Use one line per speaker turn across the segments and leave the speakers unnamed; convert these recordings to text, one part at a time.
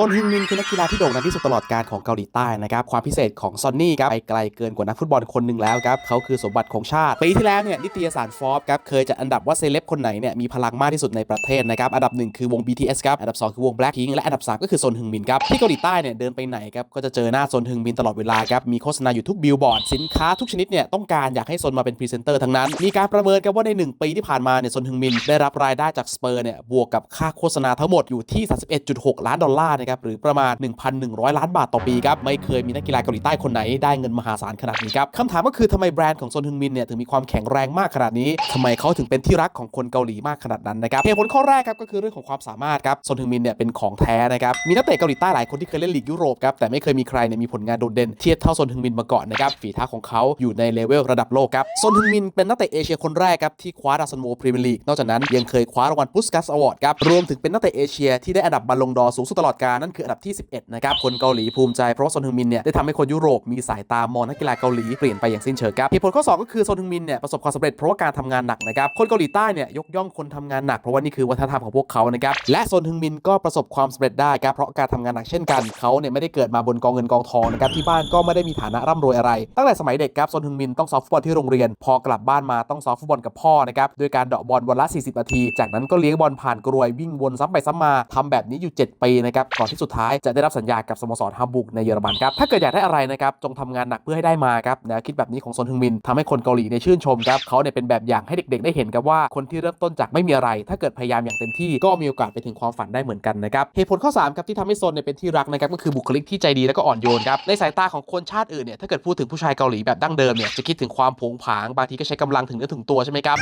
ซนฮึงมินคือนักกีฬาที่โด่งดังที่สุดตลอดการของเกาหลีใต้นะครับ ความพิเศษของซอนนี่ครับไปไกลเกินกว่านักฟุตบอลคนหนึ่งแล้วครับ เขาคือสมบัติของชาติ ปีที่แล้วเนี่ยนิตยสารฟอร์บครับเคยจัดอันดับว่าเซเลบคนไหนเนี่ยมีพลังมากที่สุดในประเทศนะครับอันดับหนึ่งคือวง BTS ครับอันดับสองคือวง Blackpink และอันดับสามก็คือซนฮึงมินครับที่เกาหลีใต้เนี่ยเดินไปไหนครับก็จะเจอหน้าซนฮึงมินตลอดเวลาครับมีโฆษณาอยู่ทุกบิลบอร์ดสินค้าทุกชนิดเนี่ยต้องการอยากให้ซนมาเป็นพรีเซนเตอร์ทั้งนั้นมีการประเมินกันว่าในหนึ่งปีที่ผ่านมาเนี่ยซนฮึงมินได้รับรายได้จากสเปอร์เนี่ยบวกกับค่าโฆษณาทั้งหมดอยู่ที่ 31.6 ล้านดอลลาร์นะครับหรือประมาณ 1,100 ล้านบาทต่อปีครับไม่เคยมีนักกีฬาเกาหลีใต้คนไหนได้เงินมหาศาลขนาดนี้ครับคำถามก็คือทำไมแบรนด์ของซนฮึงมินเนี่ยถึงมีความแข็งแรงมากขนาดนี้ทำไมเขาถึงเป็นที่รักของคนเกาหลีมากขนาดนั้นนะครับเหตุผลข้อแรกครับก็คือเรื่องของความสามารถครับซนฮึงมินเนี่ยเป็นของแท้นะครับมีนักเตะเกาหลีใต้หลายคนที่เคยเล่นลีกยุโรปครับแต่ไม่เคยมีใครเนี่ยมีผลงานโดดเด่นเทียบเท่าซนฮึงมินมาก่อนนะครับฝีเท้าของเขาอยู่ในเลเวลระดับโลกครับซนฮึงมินเป็นนักเตะเอเชียคนแรกครับที่คว้าดาวซันโวพรีเมียร์ลีกนอกจากนั้นยังเคยคว้ารางวัลพุสกัสอวอร์ดครับรวมถึงเป็นนักเตะเอเชียที่ได้อันดับบอลลงดอสูงสุดตลอดกาลนั่นคืออันดับที่ 11 นะครับ คนเกาหลีภูมิใจเพราะว่าซนฮึงมินเนี่ยได้ทำให้คนยุโรปมีสายตามองนักกีฬาเกาหลีเปลี่ยนไปอย่างสิ้นเชิงครับเหตุผลข้อ 2 ก็คือโซนฮึงมินเนี่ยประสบความสำเร็จเพราะว่าการทำงานหนักนะครับคนเกาหลีใต้เนี่ยยกย่องคนทำงานหนักเพราะว่านี่คือวัฒนธรรมของพวกเขานะครับและโซนฮึงมินก็ประสบความสำเร็จได้ครับเพราะการทำงานหนักเช่นกันเขาเนี่ยไม่ได้เกิดมาบนกองเงินกองทองนะครับที่บ้านก็ไม่ได้มีฐานะร่ำรวยอะไร ตั้งแต่สมัยเด็กครับโซนฮึงมินต้องซ้อมฟุตบอลที่โรงเรียน พอกลับบ้านมาต้องซ้อมฟุตบอลกับพ่อนะครับด้วยการเดาะบอลวันละ 40 นาที จากนั้นก็เลี้ยงบอลผ่านกรวยวิ่งวนซ้ำไปซ้ำมาทำแบบนี้อยู่ 7 ปีนะครับก่อนที่สุดท้ายจะได้รับสัญญากับสโมสรฮับบุกในเยอรมันครับถ้าเกิดอยากได้อะไรนะครับจงทำงานหนักเพื่อให้ได้มาครับแนวคิดแบบนี้ของซนฮึงมินทำให้คนเกาหลีในชื่นชมครับเขาเนี่ยเป็นแบบอย่างให้เด็กๆ ได้เห็นครับว่าคนที่เริ่มต้นจากไม่มีอะไร ถ้าเกิดพยายามอย่างเต็มที่ก็มีโอกาสไปถึงความฝันได้เหมือนกันนะครับเหตุผลข้อ3ครับที่ทำให้ซนเนี่ยเป็นที่รักนะครับก็คือบุคลิกที่ใจดีและก็อ่อนโยนครับในสายตาของคนชาติอื่นเนี่ยถ้าเกิดพูดถึงผู้ชายเกาหลีแบบดั้งเดิมเนี่ยจะคิดถึงความผงผางบางทีก็ใช้กำลังถึงเนื้อถึงตัวใช่ไหมครับ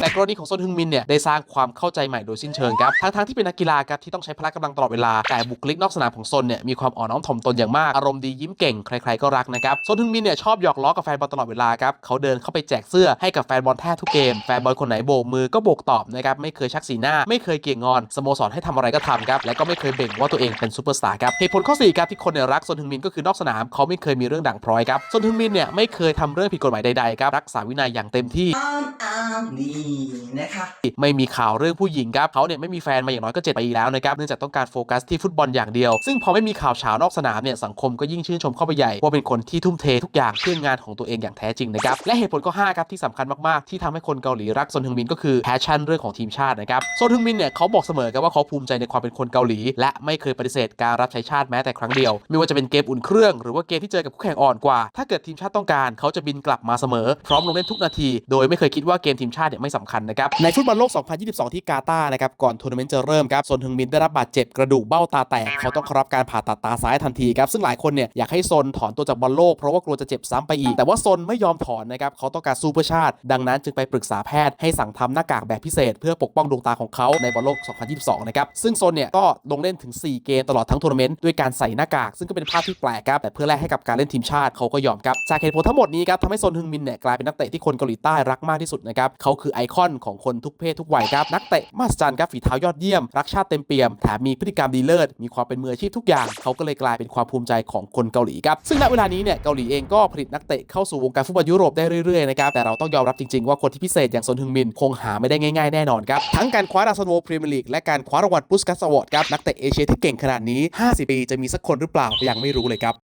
แต่กรณีของซนฮึงมินเนี่ยได้สร้างความเข้าใจใหม่โดยสิ้นเชิงครับทั้งๆที่เป็นนักกีฬาครับที่ต้องใช้พละกำลังตลอดเวลาแต่บุคลิกนอกสนามของซนเนี่ยมีความอ่อนน้อมถ่อมตนอย่างมากอารมณ์ดียิ้มเก่งใครๆก็รักนะครับซนฮึงมินเนี่ยชอบหยอกล้อกับแฟนบอลตลอดเวลาครับเขาเดินเข้าไปแจกเสื้อให้กับแฟนบอลแทบทุกเกมแฟนบอลคนไหนโบกมือก็โบกตอบนะครับไม่เคยชักสีหน้า ไม่เคยเกี่ยงงอนสโมสรให้ทำอะไรก็ทำครับและก็ไม่เคยเบ่งว่าตัวเองเป็นซูเปอร์สตาร์ครับเหตุผลข้อสี่ครับที่คนเนี่ยรักซนฮึงมินก็คือนอกสนามเขาไม่เคยมีเรื่องด่างพร้อยครับซนฮึงมินเนี่ยไม่เคยทำเรื่องผิดกฎหมายใดๆครับรักษาวินัยอย่างเต็มที่
อ้ามอ้ามนี่นะคะ
ไม่มีข่าวเรื่องผู้หญิงครับเขาเนี่ยไม่มีแฟนมาอย่างน้อยก็ 7 ปีแล้วนะครับเนื่องจากต้องการโฟกัสที่ฟุตบอลอย่างเดียว ซึ่งพอไม่มีข่าวเฉานอกสนามเนี่ยสังคมก็ยิ่งชื่นชมเข้าไปใหญ่ว่าเป็นคนที่ทุ่มเททุกอย่างเพื่องานของตัวเองอย่างแท้จริงนะครับและเหตุผลข้อ5ครับที่สำคัญมากๆ ที่ทำให้คนเกาหลีรักซนฮึงมินก็คือแพชชั่นเรื่องของทีมชาตินะครับซนฮึงมินเนี่ยเขาบอกเสมอครับว่าเขาภูมิใจในความเป็นคนเกาหลี และไม่เคยปฏิเสธการรับใช้ชาติแม้แต่ครั้งเดียว ไม่ว่าจะเป็นเกมอุ่นเครื่อง หรือว่าเกมที่เจอกับคู่แข่งอ่อนกว่า ถ้าเกิดทีมชาติต้องการเขาจะบินกลับมาเสมอ พร้อมลงเล่นทุกนาที โดยไม่เคยคิดว่าเกมทีมชาติเนี่ยไม่สำคัญนะครับในฟุตบอลโลก 2022 ที่กาตาร์นะครับก่อนทัวร์นาเมนต์จะเริ่มครับซนฮึงมินได้รับบาดเจ็บกระดูกเบ้าตาแตกเขาต้องรับการผ่าตัดตาซ้ายทันทีครับซึ่งหลายคนเนี่ยอยากให้ซนถอนตัวจากบอลโลกเพราะว่ากลัวจะเจ็บซ้ำไปอีก แต่ว่าซนไม่ยอมถอนนะครับเขาต้องการสู้เพื่อชาติ ดังนั้นจึงไปปรึกษาแพทย์ให้สั่งทำหน้ากากแบบพิเศษ เพื่อปกป้องดวงตาของเขาในบอลโลก 2022 นะครับซึ่งซนเนี่ยก็ลงเล่นถึง 4 เกมตลอดทั้งทัวร์นาเมนต์ด้วยการใส่หน้ากาก ซึ่งก็เป็นภาพที่แปลกครับแต่เพื่อแลกให้กับการเล่นทีมชาติเขาก็ยอมครับจากเหตุผลทั้งหมดนี้ครับทำให้ซนฮึงมินเนี่ยกลายเป็นนักเตะที่คนเกาหลีใต้รักมากที่สุดนะครับเขาคือไอคอนของคนทุกเพศทุกวัยครับนักเตะมหัศจรรย์ครับฝีเท้ายอดเยี่ยม รักชาติเต็มเปี่ยมแถมมีพฤติกรรมดีเลิศมีความเป็นมืออาชีพทุกอย่าง เขาก็เลยกลายเป็นความภูมิใจของคนเกาหลีครับซึ่งณเวลานี้เนี่ยเกาหลีเองก็ผลิตนักเตะเข้าสู่วงการฟุตบอลยุโรปได้เรื่อยๆนะครับแต่เราต้องยอมรับจริงๆ ว่าคนที่พิเศษอย่างซนฮึงมินคงหาไม่ได้ง่ายๆแน่นอนครับทั้งการคว้าดาวซันโวพรีเมียร์ลีกและการคว้ารางวัลพุสกัสอวอร์ดครับนักเตะเอเชียที่เก่งขนาดนี้ 50 ปีจะมีสักคนหรือเปล่ายังไม่รู้เลยครับ